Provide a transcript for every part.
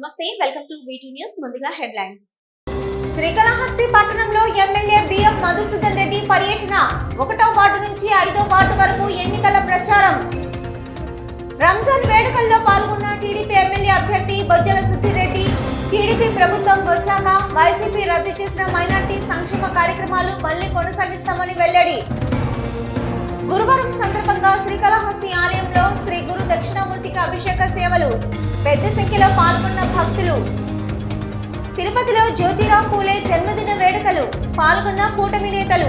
నమస్తే welcome to V two news ముందుగా headlines. Srikalahasti పట్టణంలో ఎమ్మెల్యే బిఎం మధుసూదన్ రెడ్డి పర్యటన. ఒకటో వార్డు నుంచి ఐదో వార్డు వరకు ఎన్నికల ప్రచారం. రంజాన్ వేడుకల్లో పాల్గొన్న టీడీపీ ఎమ్మెల్యే అభ్యర్థి బొజ్జల సుధీరెడ్డి టీడీపీ ప్రభుత్వం వచ్చాక వైసీపీ రద్దు చేసిన మైనార్టీ సంక్షేమ కార్యక్రమాలు మళ్ళీ కొనసాగిస్తామని వెల్లడి. గురువారం సందర్భంగా శ్రీకాళహస్తి ఆలయంలో శ్రీ గురు దక్షిణామూర్తికి అభిషేక సేవలు. పెద్ద సంఖ్యలో పాల్గొన్న భక్తులు. తిరుపతిలో జ్యోతిరావు పూలే జన్మదిన వేడుకలు పాల్గొన్న కూటమి నేతలు.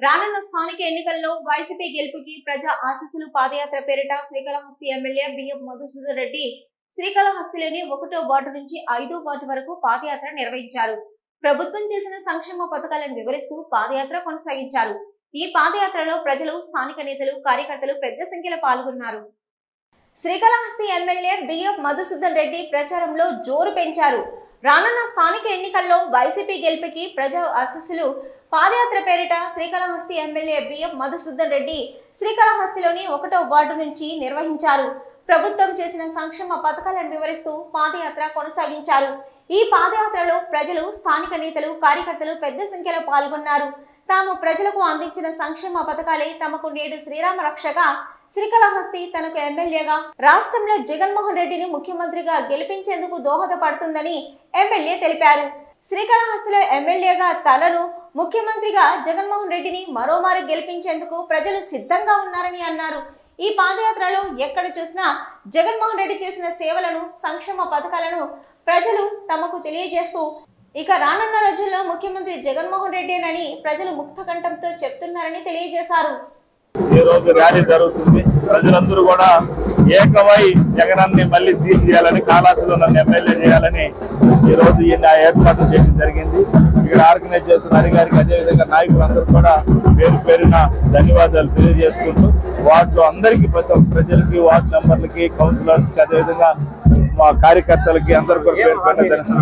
రానున్న స్థానిక ఎన్నికల్లో వైసీపీ గెలుపుకి ప్రజా ఆశీస్సులు పాదయాత్ర పేరిట శ్రీకాళహస్తి ఎమ్మెల్యే బిఎం మధుసూదన్ రెడ్డి శ్రీకాళహస్తిలోని ఒకటో వార్డు నుంచి ఐదో వార్డు వరకు పాదయాత్ర నిర్వహించారు. ప్రభుత్వం చేసిన సంక్షేమ పథకాలను వివరిస్తూ పాదయాత్ర కొనసాగించారు. ఈ పాదయాత్రలో ప్రజలు స్థానిక నేతలు కార్యకర్తలు పెద్ద సంఖ్యలో పాల్గొన్నారు. శ్రీకాళహస్తి ఎమ్మెల్యే బిఎఫ్ మధుసూదన్ రెడ్డి ప్రచారంలో జోరు పెంచారు. రానున్న స్థానిక ఎన్నికల్లో వైసీపీ గెలుపుకి ప్రజా ఆశస్సులు. పాదయాత్ర పేరిట శ్రీకాళహస్తి ఎమ్మెల్యే బిఎఫ్ మధుసూదన్ రెడ్డి శ్రీకాళహస్తిలోని ఒకటో వార్డు నుంచి నిర్వహించారు. ప్రభుత్వం చేసిన సంక్షేమ పథకాలను వివరిస్తూ పాదయాత్ర కొనసాగించారు. ఈ పాదయాత్రలో ప్రజలు స్థానిక నేతలు కార్యకర్తలు పెద్ద సంఖ్యలో పాల్గొన్నారు. తాము ప్రజలకు అందించిన సంక్షేమ పథకాలే తమకు నేడు శ్రీరామ రక్షగా. శ్రీకాళహస్తి తనకు ఎమ్మెల్యేగా రాష్ట్రంలో జగన్మోహన్ రెడ్డిని ముఖ్యమంత్రిగా గెలిపించేందుకు దోహదపడుతుందని ఎమ్మెల్యే తెలిపారు. శ్రీకాళహస్తిలో ఎమ్మెల్యేగా తనను ముఖ్యమంత్రిగా జగన్మోహన్ రెడ్డిని మరోమారు గెలిపించేందుకు ప్రజలు సిద్ధంగా ఉన్నారని అన్నారు. ఈ పాదయాత్రలో ఎక్కడ చూసినా జగన్మోహన్ రెడ్డి చేసిన సేవలను సంక్షేమ పథకాలను ప్రజలు తమకు తెలియజేస్తూ ఇక రానున్న రోజుల్లో ముఖ్యమంత్రి జగన్మోహన్ రెడ్డేనని ప్రజలు ముక్త కంఠంతో చెప్తున్నారని తెలియజేశారు. ఈ రోజు ర్యాలీ జరుగుతుంది. ప్రజలందరూ కూడా ఏకమై జగనాన్ని మళ్ళీ సీఎం చేయాలని కాళాసులో నన్ను ఎమ్మెల్యే చేయాలని ఈ రోజు ఈయన ఏర్పాట్లు చేయడం జరిగింది. ఇక్కడ ఆర్గనైజ్ చేస్తున్న అధికారికి అదేవిధంగా నాయకులందరూ కూడా పేరు పేరున ధన్యవాదాలు తెలియజేసుకుంటూ వార్డులో అందరికీ ప్రతి ఒక్క ప్రజలకి వార్డు మెంబర్లకి కౌన్సిలర్స్కి అదేవిధంగా మా కార్యకర్తలకి అందరు కూడా పేరు పేరున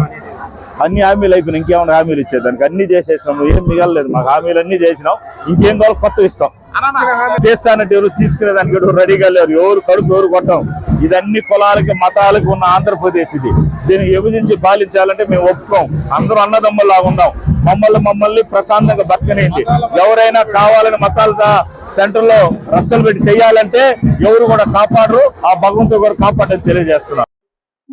అన్ని హామీలు అయిపోయినాయి. ఇంకేమైనా హామీలు ఇచ్చేదానికి అన్ని చేసేసినాం ఏం మిగలలేదు. మాకు హామీలు అన్ని చేసినాం. ఇంకేం కావాలి కొత్త ఇస్తాం. చేస్తానంటే ఎవరు తీసుకునేదానికి ఎవరు రెడీగా లేరు. ఎవరు కడుపు ఎవరు కొట్టం. ఇదన్ని కులాలకి మతాలకి ఉన్న ఆంధ్రప్రదేశ్ ఇది. దీన్ని విభజించి పాలించాలంటే మేము ఒప్పుకోం. అందరూ అన్నదమ్ముల్లా ఉన్నాం మమ్మల్ని మమ్మల్ని ప్రశాంతంగా బతకనేయండి. ఎవరైనా కావాలని మతాలతో సెంటర్లో రచ్చలు పెట్టి చేయాలంటే ఎవరు కూడా కాపాడరు. ఆ భగవంతుడు కూడా కాపాడని తెలియజేస్తున్నాం.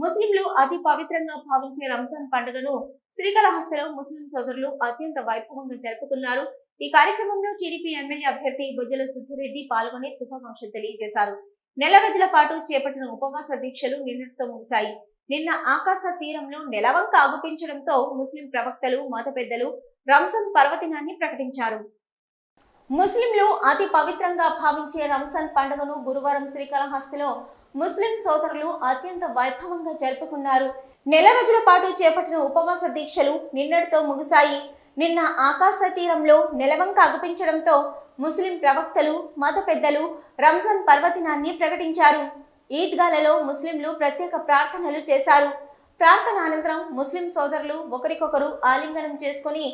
ముస్లింలు అతి పవిత్రంగా భావించే రంజాన్ పండుగను శ్రీకాళహస్తిలో ముస్లిం సోదరులు అత్యంత వైభవంగా జరుపుకున్నారు. ఈ కార్యక్రమంలో టీడీపీ ఎమ్మెల్యే అభ్యర్థి బుజ్జల సుద్దిరెడ్డి పాల్గొని శుభాకాంక్షలు తెలియజేశారు. నెల రోజుల పాటు చేపట్టిన ఉపవాస దీక్షలు నిన్నటితో ముగిశాయి. నిన్న ఆకాశ తీరంలో నెలవంక ఆగుపించడంతో ముస్లిం ప్రవక్తలు మత పెద్దలు రంజాన్ పర్వదినాన్ని ప్రకటించారు. ముస్లింలు అతి పవిత్రంగా భావించే రంజాన్ పండుగను గురువారం శ్రీకాళహస్తిలో ముస్లిం సోదరులు అత్యంత వైభవంగా జరుపుకున్నారు. నెల రోజుల పాటు చేపట్టిన ఉపవాస దీక్షలు నిన్నటితో ముగిశాయి. నిన్న ఆకాశ తీరంలో నెలవంక అగుపించడంతో ముస్లిం ప్రవక్తలు మత పెద్దలు రంజాన్ పర్వదినాన్ని ప్రకటించారు. ఈద్గాలలో ముస్లింలు ప్రత్యేక ప్రార్థనలు చేశారు. ప్రార్థన అనంతరం ముస్లిం సోదరులు ఒకరికొకరు ఆలింగనం చేసుకుని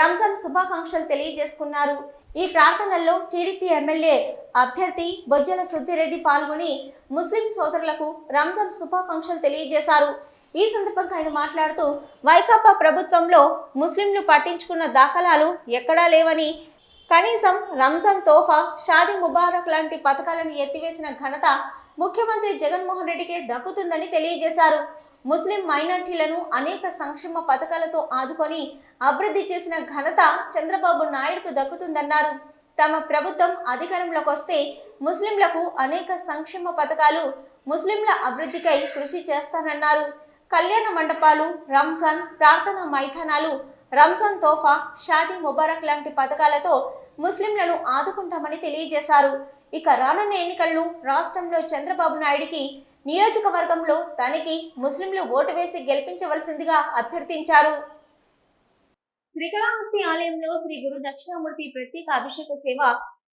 రంజాన్ శుభాకాంక్షలు తెలియజేసుకున్నారు. ఈ ప్రార్థనల్లో టీడీపీ ఎమ్మెల్యే అభ్యర్థి బొజ్జల సుద్దిరెడ్డి పాల్గొని ముస్లిం సోదరులకు రంజాన్ శుభాకాంక్షలు తెలియజేశారు. ఈ సందర్భంగా ఆయన మాట్లాడుతూ వైకాపా ప్రభుత్వంలో ముస్లింలు పట్టించుకున్న దాఖలాలు ఎక్కడా లేవని కనీసం రంజాన్ తోఫా షాదీ ముబారక్ లాంటి పథకాలను ఎత్తివేసిన ఘనత ముఖ్యమంత్రి జగన్మోహన్ రెడ్డికే దక్కుతుందని తెలియజేశారు. ముస్లిం మైనార్టీలను అనేక సంక్షేమ పథకాలతో ఆదుకొని అభివృద్ధి చేసిన ఘనత చంద్రబాబు నాయుడుకు దక్కుతుందన్నారు. తమ ప్రభుత్వం అధికారంలోకి వస్తే ముస్లింలకు అనేక సంక్షేమ పథకాలు ముస్లింల అభివృద్ధికై కృషి చేస్తానన్నారు. కళ్యాణ మండపాలు రంజాన్ ప్రార్థనా మైదానాలు రంజాన్ తోఫా షాదీ ముబారక్ లాంటి పథకాలతో ముస్లింలను ఆదుకుంటామని తెలియజేశారు. ఇక రానున్న ఎన్నికలను రాష్ట్రంలో చంద్రబాబు నాయుడికి నియోజకవర్గంలో తనకి ముస్లింలు ఓటు వేసి గెలిపించవలసిందిగా అభ్యర్థించారు. శ్రీకాళహస్తి ఆలయంలో శ్రీ గురు దక్షిణామూర్తి ప్రత్యేక అభిషేక సేవ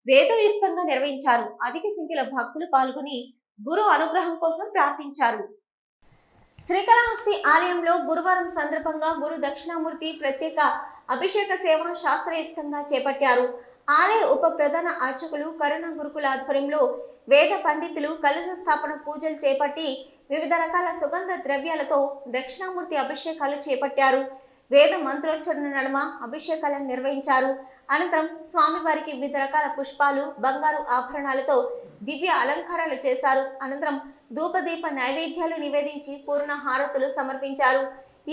వేదయుక్తంగా నిర్వహించారు. అధిక సంఖ్యలో భక్తులు పాల్గొని గురు అనుగ్రహం కోసం ప్రార్థించారు. శ్రీకాళహస్తి ఆలయంలో గురువారం సందర్భంగా గురు దక్షిణామూర్తి ప్రత్యేక అభిషేక సేవను శాస్త్రయుక్తంగా చేపట్టారు. ఆలయ ఉప ప్రధాన అర్చకులు కరుణ గురుకుల ఆధ్వర్యంలో వేద పండితులు కలశ స్థాపన పూజలు చేపట్టి వివిధ రకాల సుగంధ ద్రవ్యాలతో దక్షిణామూర్తి అభిషేకాలు చేపట్టారు. వేద మంత్రోచ్చరణ నడుమ అభిషేకాలను నిర్వహించారు. అనంతరం స్వామివారికి వివిధ రకాల పుష్పాలు బంగారు ఆభరణాలతో దివ్య అలంకారాలు చేశారు. అనంతరం ధూపదీప నైవేద్యాలు నివేదించి పూర్ణ హారతులు సమర్పించారు.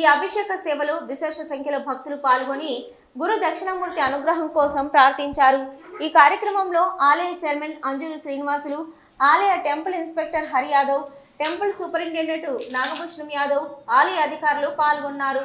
ఈ అభిషేక సేవలో విశేష సంఖ్యలో భక్తులు పాల్గొని గురు దక్షిణామూర్తి అనుగ్రహం కోసం ప్రార్థించారు. ఈ కార్యక్రమంలో ఆలయ చైర్మన్ అంజూరు శ్రీనివాసులు ఆలయ temple inspector Hari Yadav temple superintendent Nagabhushanam Yadav ఆలయ అధికారులు పాల్గొన్నారు.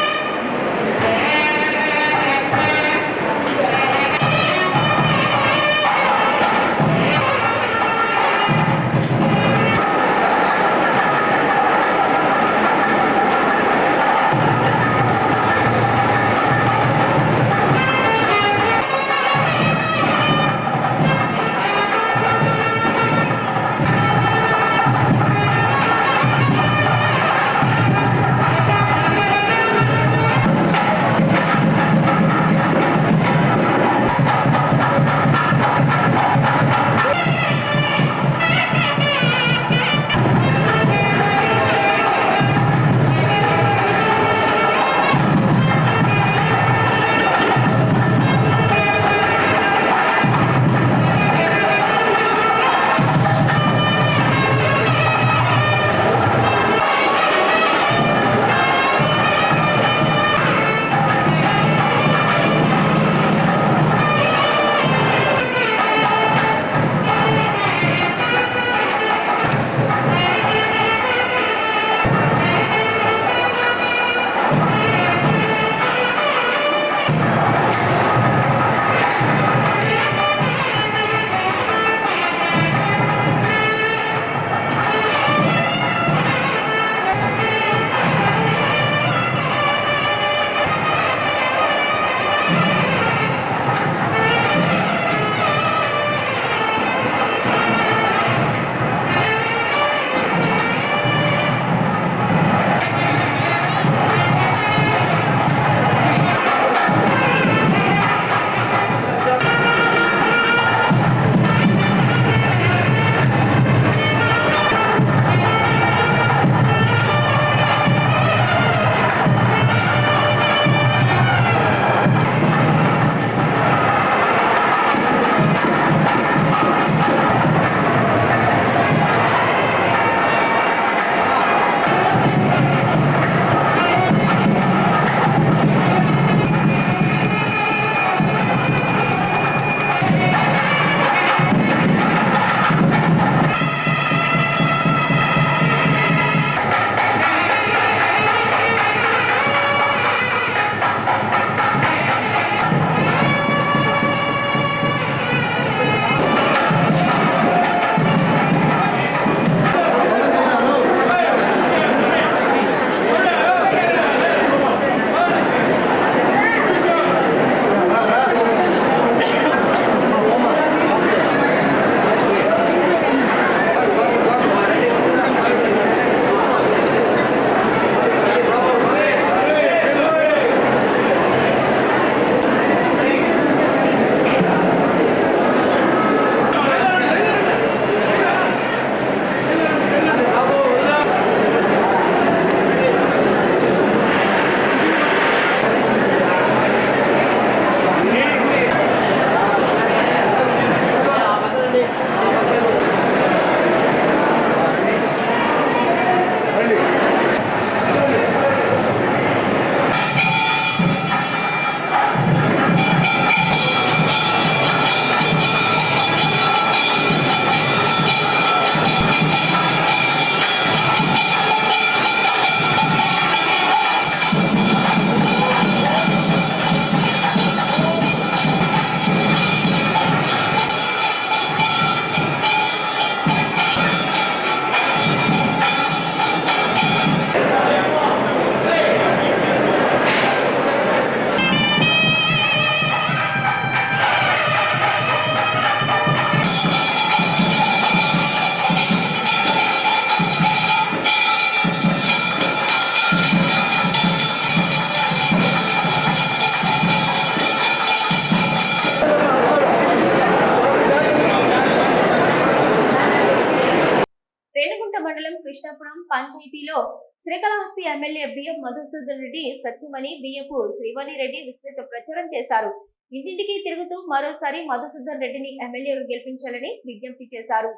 పంచాయతీలో శ్రీకాళహస్తి ఎమ్మెల్యే బిఎం మధుసూదన్ రెడ్డి సత్యమణి బియ్యపు శ్రీవాణి రెడ్డి విస్తృత ప్రచారం చేశారు. ఇంటింటికి తిరుగుతూ మరోసారి మధుసూదన్ రెడ్డిని ఎమ్మెల్యేగా గెలిపించాలని విజ్ఞప్తి చేశారు.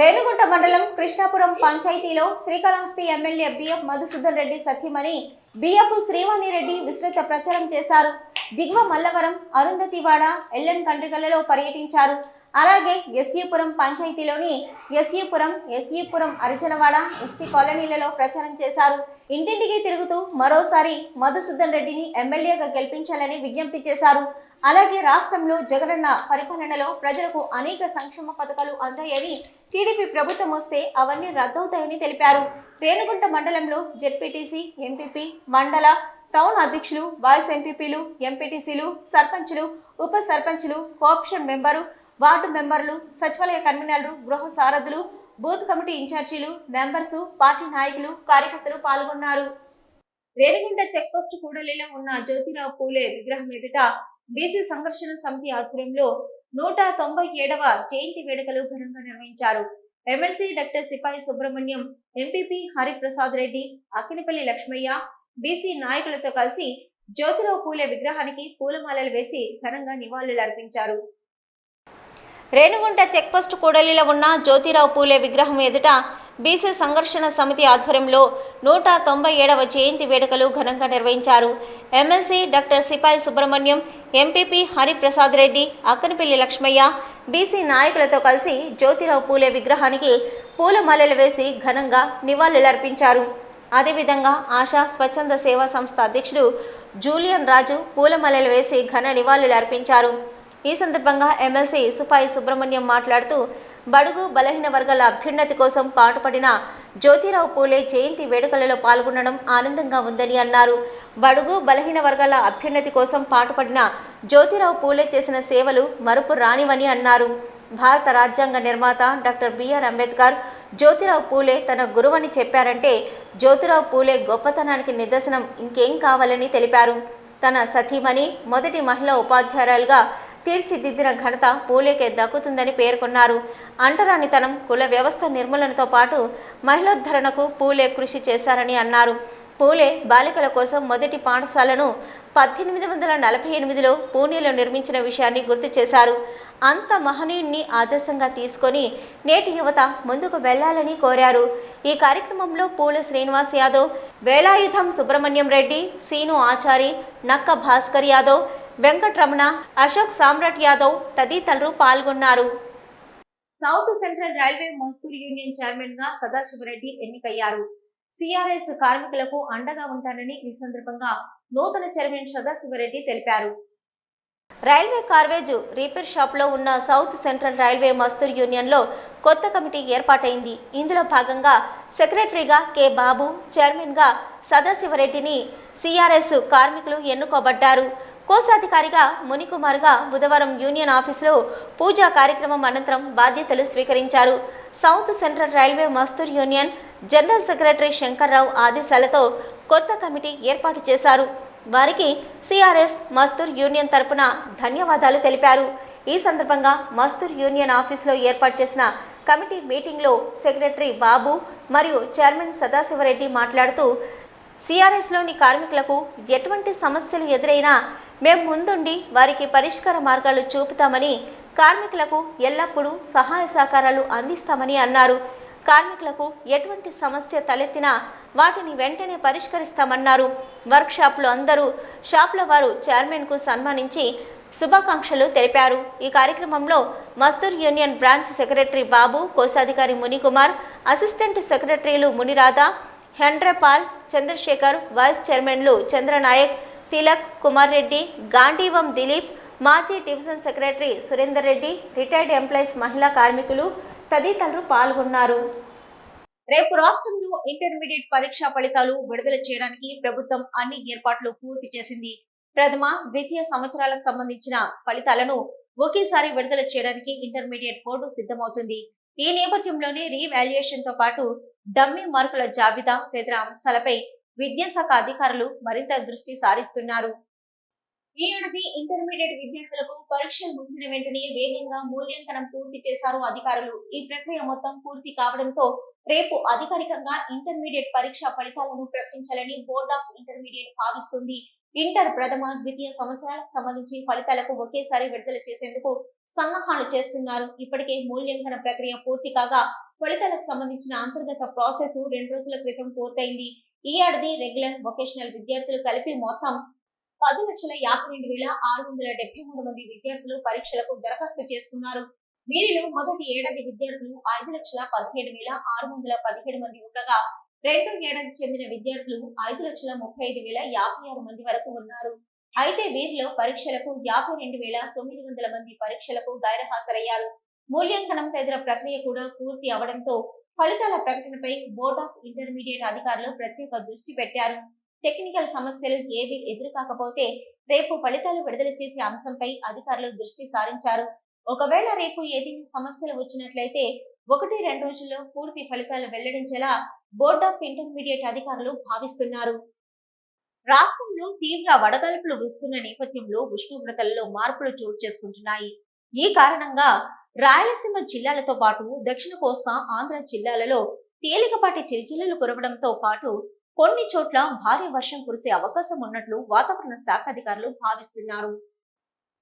రేణుగుంట మండలం కృష్ణాపురం పంచాయతీలో శ్రీకాళహస్తి ఎమ్మెల్యే బిఎం మధుసూదన్ రెడ్డి సత్యమణి బియ్యపు శ్రీవాణి రెడ్డి విస్తృత ప్రచారం చేశారు. దిగువ మల్లవరం అరుంధతివాడ ఎల్ఎన్ కండ్రికలలో పర్యటించారు. అలాగే ఎస్యూపురం పంచాయతీలోని ఎస్యూపురం ఎస్యూపురం అరిచనవాడ ఎస్టీ కాలనీలలో ప్రచారం చేశారు. ఇంటింటికి తిరుగుతూ మరోసారి మధుసూదన్ రెడ్డిని ఎమ్మెల్యేగా గెలిపించాలని విజ్ఞప్తి చేశారు. అలాగే రాష్ట్రంలో జగనన్న పరిపాలనలో ప్రజలకు అనేక సంక్షేమ పథకాలు అందాయని టీడీపీ ప్రభుత్వం వస్తే అవన్నీ రద్దవుతాయని తెలిపారు. రేణుగుంట మండలంలో జెడ్పీటీసీ ఎంపీపీ మండల టౌన్ అధ్యక్షులు వైస్ ఎంపీపీలు ఎంపీటీసీలు సర్పంచులు ఉప సర్పంచులు కోఆప్షన్ మెంబరు వార్డు మెంబర్లు సచివాలయ కన్వీనర్లు గృహ సారథులు బూత్ కమిటీ ఇన్ఛార్జీలు మెంబర్సు పార్టీ నాయకులు కార్యకర్తలు పాల్గొన్నారు. రేణిగుంట చెక్పోస్ట్ కూడలిలో ఉన్న జ్యోతిరావు పూలే విగ్రహం ఎదుట బీసీ సంఘర్షణ సమితి ఆధ్వర్యంలో నూట తొంభై ఏడవ జయంతి వేడుకలు ఘనంగా నిర్వహించారు. MLC doctor Sipai Subrahmanyam MPP Hariprasad Reddy Akkinapalli Lakshmaiah BC నాయకులతో కలిసి జ్యోతిరావు పూలే విగ్రహానికి పూలమాలలు వేసి ఘనంగా నివాళులర్పించారు. రేణుగుంట చెక్పోస్ట్ కూడలిలో ఉన్న జ్యోతిరావు పూలే విగ్రహం ఎదుట బీసీ సంఘర్షణ సమితి ఆధ్వర్యంలో నూట తొంభై ఏడవ జయంతి వేడుకలు ఘనంగా నిర్వహించారు. MLC doctor Sipai Subrahmanyam MPP Hariprasad Reddy Akkanapalli Lakshmaiah BC నాయకులతో కలిసి జ్యోతిరావు పూలే విగ్రహానికి పూలమాలలు వేసి ఘనంగా నివాళులర్పించారు. అదేవిధంగా ఆశా స్వచ్ఛంద సేవా సంస్థ అధ్యక్షుడు జూలియన్ రాజు పూలమాలలు వేసి ఘన నివాళులు అర్పించారు ఈ సందర్భంగా ఎమ్మెల్సీ సుపాయి సుబ్రహ్మణ్యం మాట్లాడుతూ బడుగు బలహీన వర్గాల అభ్యున్నతి కోసం పాటుపడిన జ్యోతిరావు పూలే జయంతి వేడుకలలో పాల్గొనడం ఆనందంగా ఉందని అన్నారు. బడుగు బలహీన వర్గాల అభ్యున్నతి కోసం పాటుపడిన జ్యోతిరావు పూలే చేసిన సేవలు మరుపు రానివని అన్నారు. భారత రాజ్యాంగ నిర్మాత doctor B R Ambedkar Jyotirao Phule తన గురువని చెప్పారంటే జ్యోతిరావు పూలే గొప్పతనానికి నిదర్శనం ఇంకేం కావాలని తెలిపారు. తన సతీమణి మొదటి మహిళా ఉపాధ్యాయురాలుగా తీర్చిదిద్దిన ఘనత పూలేకే దక్కుతుందని పేర్కొన్నారు. అంటరానితనం కుల వ్యవస్థ నిర్మూలనతో పాటు మహిళోద్ధరణకు పూలే కృషి చేశారని అన్నారు. పూలే బాలికల కోసం మొదటి పాఠశాలను పద్దెనిమిది వందల నలభై ఎనిమిదిలో పూణేలో నిర్మించిన విషయాన్ని గుర్తు చేశారు. అంత మహనీయుణ్ణి ఆదర్శంగా తీసుకొని నేటి యువత ముందుకు వెళ్ళాలని కోరారు. ఈ కార్యక్రమంలో పూల శ్రీనివాస్ యాదవ్ వేలాయుధం సుబ్రహ్మణ్యం రెడ్డి సీను ఆచారి నక్క భాస్కర్ యాదవ్ వెంకటరమణ అశోక్ సామ్రాట్ యాదవ్ తదితరులు పాల్గొన్నారు. South central railway Mazdoor union చైర్మన్గా సదాశివరెడ్డి ఎన్నికయ్యారు. సిఆర్ఎస్ కార్మికులకు అండగా ఉంటానని ఈ సందర్భంగా నూతన చైర్మన్ సదాశివరెడ్డి తెలిపారు. రైల్వే కార్వేజ్ రిపేర్ షాప్లో ఉన్న సౌత్ సెంట్రల్ రైల్వే మస్తూర్ యూనియన్లో కొత్త కమిటీ ఏర్పాటైంది. ఇందులో భాగంగా సెక్రటరీగా కె. బాబు చైర్మన్గా సదాశివరెడ్డిని సిఆర్ఎస్ కార్మికులు ఎన్నుకోబడ్డారు. కోశాధికారిగా మునికుమార్గా బుధవారం యూనియన్ ఆఫీసులో పూజా కార్యక్రమం అనంతరం బాధ్యతలు స్వీకరించారు. South central railway Mazdoor union general secretary Shankarrao ఆదేశాలతో కొత్త కమిటీ ఏర్పాటు చేశారు. వారికి సిఆర్ఎస్ మస్తూర్ యూనియన్ తరపున ధన్యవాదాలు తెలిపారు. ఈ సందర్భంగా మస్తూర్ యూనియన్ ఆఫీసులో ఏర్పాటు చేసిన కమిటీ మీటింగ్లో సెక్రటరీ బాబు మరియు చైర్మన్ సదాశివరెడ్డి మాట్లాడుతూ సిఆర్ఎస్లోని కార్మికులకు ఎటువంటి సమస్యలు ఎదురైనా మేము ముందుండి వారికి పరిష్కార మార్గాలు చూపుతామని కార్మికులకు ఎల్లప్పుడూ సహాయ సహకారాలు అందిస్తామని అన్నారు. కార్మికులకు ఎటువంటి సమస్య తలెత్తినా వాటిని వెంటనే పరిష్కరిస్తామన్నారు. వర్క్షాప్లో అందరూ షాపుల వారు చైర్మన్కు సన్మానించి శుభాకాంక్షలు తెలిపారు. ఈ కార్యక్రమంలో Mazdoor union branch secretary Babu కోశాధికారి మునికుమార్ అసిస్టెంట్ సెక్రటరీలు మునిరాధ హెండ్రపాల్ చంద్రశేఖర్ వైస్ చైర్మన్లు చంద్రనాయక్ తిలక్ కుమార్ రెడ్డి గాంధీవం దిలీప్ మాజీ division secretary Surender Reddy retired employees మహిళా కార్మికులు తదితరులు పాల్గొన్నారు. రేపు రాష్ట్రంలో ఇంటర్మీడియట్ పరీక్షా ఫలితాలు విడుదల చేయడానికి ప్రభుత్వం అన్ని ఏర్పాట్లు పూర్తి చేసింది. ప్రథమ ద్వితీయ సంవత్సరాలకు సంబంధించిన ఫలితాలను ఒకేసారి విడుదల చేయడానికి ఇంటర్మీడియట్ బోర్డు సిద్ధమవుతుంది. ఈ నేపథ్యంలోనే రీవాల్యుయేషన్తో పాటు డమ్మీ మార్కుల జాబితా తదితర అంశాలపై విద్యాశాఖ అధికారులు మరింత దృష్టి సారిస్తున్నారు. ఈ ఏడాది ఇంటర్మీడియట్ విద్యార్థులకు పరీక్షలు ముగిసిన వెంటనే వేగంగా మూల్యాంకనం పూర్తి చేశారు అధికారులు. ఈ ప్రక్రియ మొత్తం పూర్తి కావడంతో రేపు అధికారికంగా ఇంటర్మీడియట్ పరీక్ష ఫలితాలను ప్రకటించాలని బోర్డ్ ఆఫ్ ఇంటర్మీడియట్ భావిస్తుంది. ఇంటర్ ప్రథమ ద్వితీయ సంవత్సరాలకు సంబంధించి ఫలితాలకు ఒకేసారి విడుదల చేసేందుకు సన్నాహాలు చేస్తున్నారు. ఇప్పటికే మూల్యాంకన ప్రక్రియ పూర్తి కాగా ఫలితాలకు సంబంధించిన అంతర్గత ప్రాసెస్ రెండు రోజుల క్రితం పూర్తయింది. ఈ ఏడాది రెగ్యులర్ వొకేషనల్ విద్యార్థులు కలిపి మొత్తం పది లక్షల యాభై రెండు వేల ఆరు వందల డెబ్బై మూడు మంది విద్యార్థులు పరీక్షలకు దరఖాస్తు చేసుకున్నారు. వీరిలో మొదటి ఏడాది విద్యార్థులు ఐదు లక్షల పదిహేడు వేల ఆరు వందల పదిహేడు మంది ఉండగా రెండో ఏడాది చెందిన విద్యార్థులు ఐదు లక్షల ముప్పై ఐదు వేల యాభై ఆరు మంది వరకు ఉన్నారు. అయితే వీరిలో పరీక్షలకు యాభై రెండు వేల తొమ్మిది వందల మంది పరీక్షలకు గైరహాజరయ్యారు. మూల్యాంకనం తదితర ప్రక్రియ కూడా పూర్తి అవడంతో ఫలితాల ప్రకటనపై బోర్డ్ ఆఫ్ ఇంటర్మీడియట్ అధికారులు ప్రత్యేక దృష్టి పెట్టారు. టెక్నికల్ సమస్యలు ఏవి ఎదురుకాకపోతే రేపు ఫలితాలు విడుదల చేసే అంశంపై అధికారులు దృష్టి సారించారు. ఒకవేళ రేపు ఏదైనా సమస్యలు వచ్చినట్లయితే ఒకటి రెండు రోజుల్లో పూర్తి ఫలితాలు వెల్లడించేలా బోర్డ్ ఆఫ్ ఇంటర్మీడియట్ అధికారులు భావిస్తున్నారు. రాష్ట్రంలో తీవ్ర వడగల్పులు వస్తున్న నేపథ్యంలో ఉష్ణోగ్రతలలో మార్పులు చోటు చేసుకుంటున్నాయి. ఈ కారణంగా రాయలసీమ జిల్లాలతో పాటు దక్షిణ కోస్తా ఆంధ్ర జిల్లాలలో తేలికపాటి చిరుజల్లులు కురవడంతో పాటు కొన్ని చోట్ల భారీ వర్షం కురిసే అవకాశం ఉన్నట్లు వాతావరణ శాఖ అధికారులు భావిస్తున్నారు.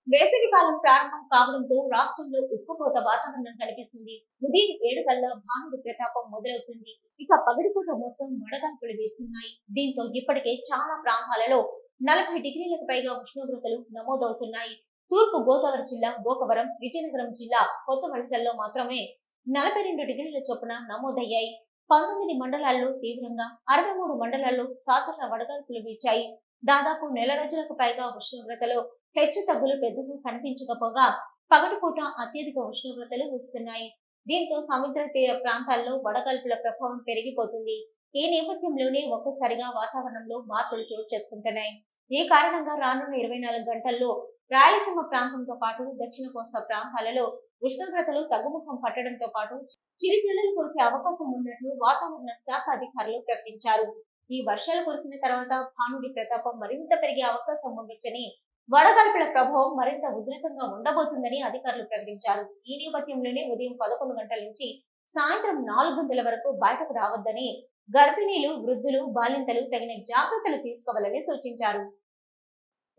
వేసవి కాలం ప్రారంభం కావడంతో రాష్ట్రంలో ఉక్కుపోత వాతావరణం కనిపిస్తుంది. ఉదయం ఏడు కల్లా భానుడి ప్రతాపం మొదలవుతుంది. ఇక పగడిపూట మొత్తం వడగాల్పులు వేస్తున్నాయి దీంతో ఇప్పటికే చాలా ప్రాంతాలలో నలభై డిగ్రీలకు పైగా ఉష్ణోగ్రతలు నమోదవుతున్నాయి. తూర్పు గోదావరి జిల్లా గోకవరం విజయనగరం జిల్లా కొత్త వలసల్లో మాత్రమే నలభై రెండు డిగ్రీల చొప్పున నమోదయ్యాయి. పంతొమ్మిది మండలాల్లో తీవ్రంగా అరవై మూడు మండలాల్లో సాధారణ వడగాల్పులు వీచాయి. దాదాపు నెల రోజులకు పైగా ఉష్ణోగ్రతలో హెచ్చు తగ్గులు పెద్దగా కనిపించకపోగా పగటిపూట అత్యధిక ఉష్ణోగ్రతలు వస్తున్నాయి. దీంతో సముద్ర తీర ప్రాంతాల్లో వడగాల్పుల ప్రభావం పెరిగిపోతుంది. ఈ నేపథ్యంలోనే ఒక్కసారిగా వాతావరణంలో మార్పులు చోటు చేసుకుంటున్నాయి. ఈ కారణంగా రానున్న ఇరవై నాలుగు గంటల్లో రాయలసీమ ప్రాంతంతో పాటు దక్షిణ కోస్తా ప్రాంతాలలో ఉష్ణోగ్రతలు తగ్గుముఖం పట్టడంతో పాటు చిరుజల్లులు కురిసే అవకాశం ఉన్నట్లు వాతావరణ శాఖ అధికారులు ప్రకటించారు. ఈ వర్షాలు కురిసిన తర్వాత భానుడి ప్రతాపం మరింత పెరిగే అవకాశం ఉండొచ్చని వడగాల్పుల ప్రభావం మరింత ఉధృతంగా ఉండబోతుందని అధికారులు ప్రకటించారు. ఈ నేపథ్యంలోనే ఉదయం పదకొండు గంటల నుంచి సాయంత్రం నాలుగు గంటల వరకు బయటకు రావద్దని గర్భిణీలు వృద్ధులు బాలింతలు తగిన జాగ్రత్తలు తీసుకోవాలని సూచించారు.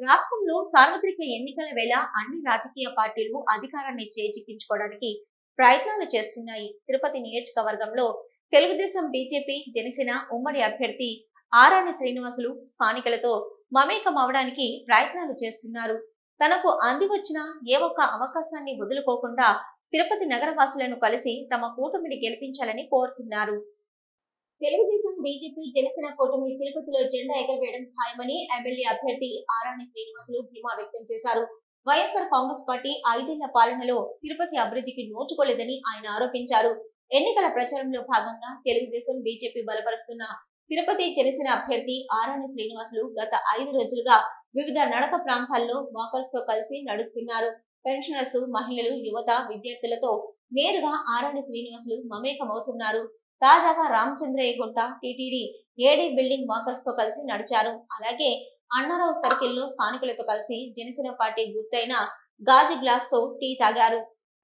రాష్ట్రంలో సార్వత్రిక ఎన్నికల వేళ అన్ని రాజకీయ పార్టీలు అధికారాన్ని చేజిక్కించుకోవడానికి ప్రయత్నాలు చేస్తున్నాయి. తిరుపతి నియోజకవర్గంలో తెలుగుదేశం బీజేపీ జనసేన ఉమ్మడి అభ్యర్థి ఆరాణి శ్రీనివాసులు స్థానికులతో మమేకం అవడానికి ప్రయత్నాలు చేస్తున్నారు. తనకు అంది వచ్చిన ఏ ఒక్క అవకాశాన్ని వదులుకోకుండా తిరుపతి నగరవాసులను కలిసి తమ కూటమిని గెలిపించాలని కోరుతున్నారు. తెలుగుదేశం బీజేపీ జనసేన కూటమి తిరుపతిలో జెండా ఎగరవేయడం ఖాయమని ఎమ్మెల్యే అభ్యర్థి ఆరాణి శ్రీనివాసులు ధీమా వ్యక్తం చేశారు. వైఎస్ఆర్ కాంగ్రెస్ పార్టీ ఐదేళ్ళ పాలనలో తిరుపతి అభివృద్ధికి నోచుకోలేదని ఆయన ఆరోపించారు. ఎన్నికల ప్రచారంలో భాగంగా తెలుగుదేశం బీజేపీ బలపరుస్తున్న తిరుపతి జనసేన అభ్యర్థి ఆరాణి శ్రీనివాసులు గత ఐదు రోజులుగా వివిధ నడక ప్రాంతాల్లో వాకర్స్తో కలిసి నడుస్తున్నారు. పెన్షనర్స్ మహిళలు యువత విద్యార్థులతో నేరుగా ఆరాణి శ్రీనివాసులు మమేకమవుతున్నారు. తాజాగా రామచంద్రయ్య గుంట టిటిడి ఏడీ బిల్డింగ్ వాకర్స్తో కలిసి నడిచారు. అలాగే అన్నారావు సర్కిల్లో స్థానికులతో కలిసి జనసేన పార్టీ గుర్తైన గాజు గ్లాస్తో టీ తాగారు.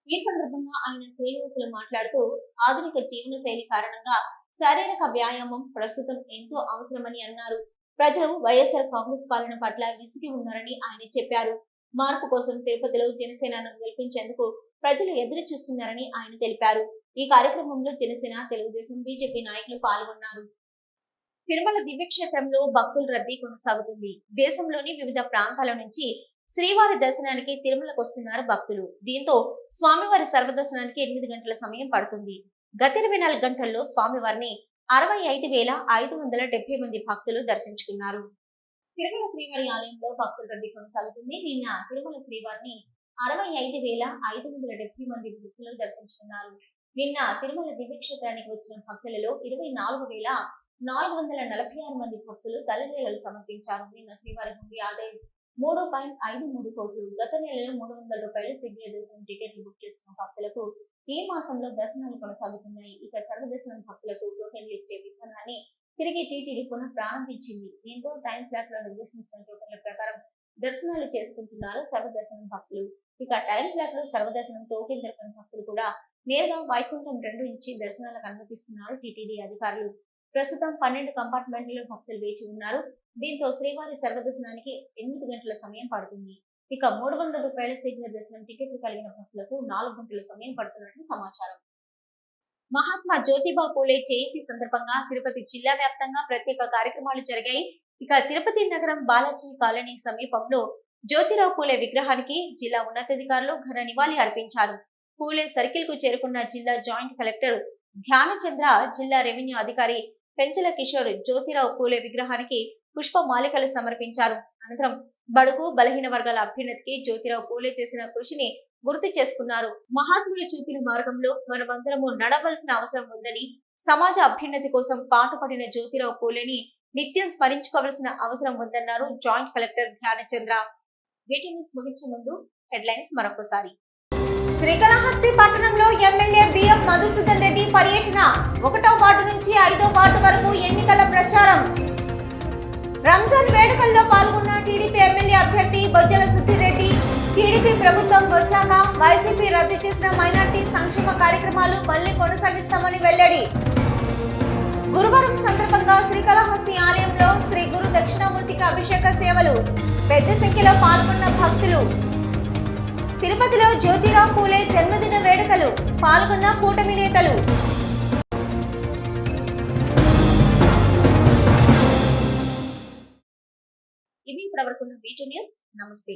ఈ సందర్భంగా ఆయన శ్రీనివాసులు మాట్లాడుతూ ఆధునిక జీవన శైలి కారణంగా శారీరక వ్యాయామం ప్రస్తుతం ఎంతో అవసరమని అన్నారు. ప్రజలు వైఎస్ఆర్ కాంగ్రెస్ పాలన పట్ల విసిగి ఉన్నారని ఆయన చెప్పారు. మార్పు కోసం తిరుపతిలో జనసేనను గెలిపించేందుకు ప్రజలు ఎదురు చూస్తున్నారని ఆయన తెలిపారు. ఈ కార్యక్రమంలో జనసేన తెలుగుదేశం బీజేపీ నాయకులు పాల్గొన్నారు. తిరుమల దివ్యక్షేత్రంలో భక్తుల రద్దీ కొనసాగుతుంది. దేశంలోని వివిధ ప్రాంతాల నుంచి శ్రీవారి దర్శనానికి తిరుమలకు వస్తున్నారు భక్తులు. దీంతో స్వామివారి సర్వదర్శనానికి ఎనిమిది గంటల సమయం పడుతుంది. గత ఇరవై నాలుగు గంటల్లో స్వామివారిని అరవై ఐదు వేల ఐదు వందల డెబ్బై మంది భక్తులు దర్శించుకున్నారు. తిరుమల శ్రీవారి ఆలయంలో భక్తుల రద్దీ కొనసాగుతుంది. నిన్న తిరుమల శ్రీవారిని అరవై ఐదు వేల ఐదు వందల డెబ్బై మంది భక్తులు దర్శించుకున్నారు. నిన్న తిరుమల దివ్యక్షేత్రానికి వచ్చిన భక్తులలో ఇరవై నాలుగు వేల నాలుగు వందల నలభై ఆరు మంది భక్తులు తలనీలలు సమర్పించారు. నిన్న శ్రీవారి హుండీ ఆదాయం మూడు పాయింట్ ఐదు మూడు కోట్లు. గత నెలలో మూడు వందల రూపాయలు శీఘ్ర దర్శనం టికెట్లు బుక్ చేసుకున్న భక్తులకు ఈ మాసంలో దర్శనాలు కొనసాగుతున్నాయి. ఇక సర్వదర్శనం భక్తులకు టోకెన్లు ఇచ్చే విధానాన్ని తిరిగి టీటీడీ పునః ప్రారంభించింది. దీంతో టైం స్లాట్లో నిర్దేశించిన టోకెన్ల ప్రకారం దర్శనాలు చేసుకుంటున్నారు సర్వదర్శనం భక్తులు. ఇక టైమ్స్ స్లాట్లో సర్వదర్శనం టోకెన్ దొరకని భక్తులు కూడా నేరుగా వైకుంఠం రెండు నుంచి దర్శనాలకు అనుమతిస్తున్నారు టీటీడీ అధికారులు. ప్రస్తుతం పన్నెండు కంపార్ట్మెంట్లలో భక్తులు వేచి ఉన్నారు. దీంతో శ్రీవారి సర్వదర్శనానికి ఎనిమిది గంటల సమయం పడుతుంది. ఇక మూడు వందల రూపాయల శీఘ్ర దర్శనం టికెట్లు కలిగిన భక్తులకు నాలుగు గంటల సమయం పడుతున్నట్లు సమాచారం. మహాత్మా జ్యోతిబా పూలే జయంతి సందర్భంగా తిరుపతి జిల్లా వ్యాప్తంగా ప్రత్యేక కార్యక్రమాలు జరిగాయి. ఇక తిరుపతి నగరం బాలాజీ కాలనీ సమీపంలో జ్యోతిరావు పూలే విగ్రహానికి జిల్లా ఉన్నతాధికారులు ఘన నివాళి అర్పించారు. పూలే సర్కిల్కు చేరుకున్న జిల్లా జాయింట్ కలెక్టర్ ధ్యానచంద్ర జిల్లా రెవెన్యూ అధికారి పెంచల కిషోర్ జ్యోతిరావు పూలే విగ్రహానికి పుష్ప మాలికలు సమర్పించారు. అనంతరం బడుగు బలహీన వర్గాల అభ్యున్నతికి జ్యోతిరావు పూలే చేసిన కృషిని గుర్తు చేసుకున్నారు. మహాత్ములు చూపిన మార్గంలో మనమందరము నడవలసిన అవసరం ఉందని సమాజ అభ్యున్నతి కోసం పాటుపడిన జ్యోతిరావు పూలేని నిత్యం స్మరించుకోవాల్సిన అవసరం ఉందన్నారు జాయింట్ కలెక్టర్ ధ్యానచంద్ర. వీటి న్యూస్ ముగించే ముందు హెడ్లైన్స్ మరొకసారి. శ్రీకాళహస్తి పట్టణంలో ఎమ్మెల్యే బిఎఫ్ మధుసూదన్ రెడ్డి పర్యటన. ఒకటో వార్డు నుంచి ఐదో వార్డు వరకు ఎన్నికల ప్రచారం. రంజాన్ వేడుకల్లో పాల్గొన్న టీడీపీ ఎమ్మెల్యే అభ్యర్థి బొజ్జల సుధీరెడ్డి టీడీపీ ప్రభుత్వం వచ్చాక వైసీపీ రద్దు చేసిన మైనార్టీ సంక్షేమ కార్యక్రమాలు మళ్ళీ కొనసాగిస్తామని వెల్లడి. గురువారం సందర్భంగా శ్రీకాళహస్తి ఆలయంలో శ్రీ గురు దక్షిణామూర్తికి అభిషేక సేవలు. పెద్ద సంఖ్యలో పాల్గొన్న భక్తులు. తిరుపతిలో జ్యోతిరావు పూలే జన్మదిన వేడుకలు పాల్గొన్న కూటమి నేతలు. ఇవి ఇప్పటివరకు వీడియో న్యూస్. నమస్తే.